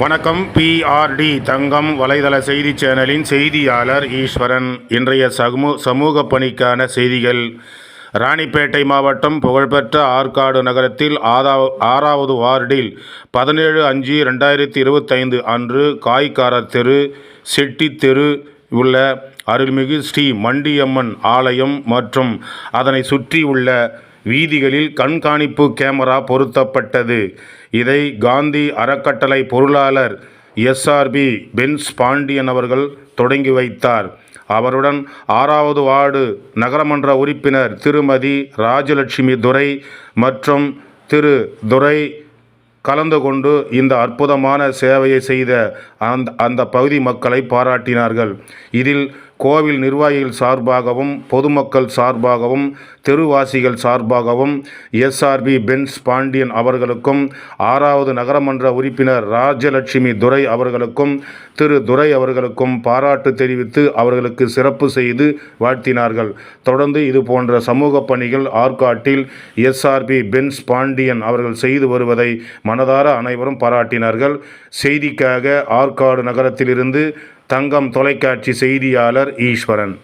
வணக்கம் பிஆர்டி தங்கம் வலைதள செய்தி சேனலின் செய்தியாளர் ஈஸ்வரன். இன்றைய சமூ சமூக பணிக்கான செய்திகள். ராணிப்பேட்டை மாவட்டம் புகழ்பெற்ற ஆற்காடு நகரத்தில் ஆதா ஆறாவது வார்டில் பதினேழு அஞ்சு ரெண்டாயிரத்தி இருபத்தைந்து அன்று காய்காரர் தெரு செட்டி தெரு உள்ள அருள்மிகு ஸ்ரீ மண்டியம்மன் ஆலயம் மற்றும் அதனை சுற்றி உள்ள வீதிகளில் கண்காணிப்பு கேமரா பொருத்தப்பட்டது. இதை காந்தி அறக்கட்டளை பொருளாளர் எஸ்ஆர்பி பென்ஸ் பாண்டியன் அவர்கள் தொடங்கி வைத்தார். அவருடன் ஆறாவது வார்டு நகரமன்ற உறுப்பினர் திருமதி ராஜலட்சுமி துரை மற்றும் திரு துரை கலந்து கொண்டு இந்த அற்புதமான சேவையை செய்த அந்த அந்த பகுதி மக்களை பாராட்டினார்கள். இதில் கோவில் நிர்வாகிகள் சார்பாகவும் பொதுமக்கள் சார்பாகவும் தெருவாசிகள் சார்பாகவும் எஸ்ஆர்பி பென்ஸ் பாண்டியன் அவர்களுக்கும் ஆறாவது நகரமன்ற உறுப்பினர் ராஜலட்சுமி துரை அவர்களுக்கும் திரு துரை அவர்களுக்கும் பாராட்டு தெரிவித்து அவர்களுக்கு சிறப்பு செய்து வாழ்த்தினார்கள். தொடர்ந்து இது போன்ற சமூக பணிகள் ஆற்காட்டில் எஸ்ஆர்பி பென்ஸ் பாண்டியன் அவர்கள் செய்து வருவதை மனதார அனைவரும் பாராட்டினார்கள். செய்திக்காக ஆற்காடு நகரத்திலிருந்து தங்கம் தொலைக்காட்சி செய்தியாளர் ஈஸ்வரன்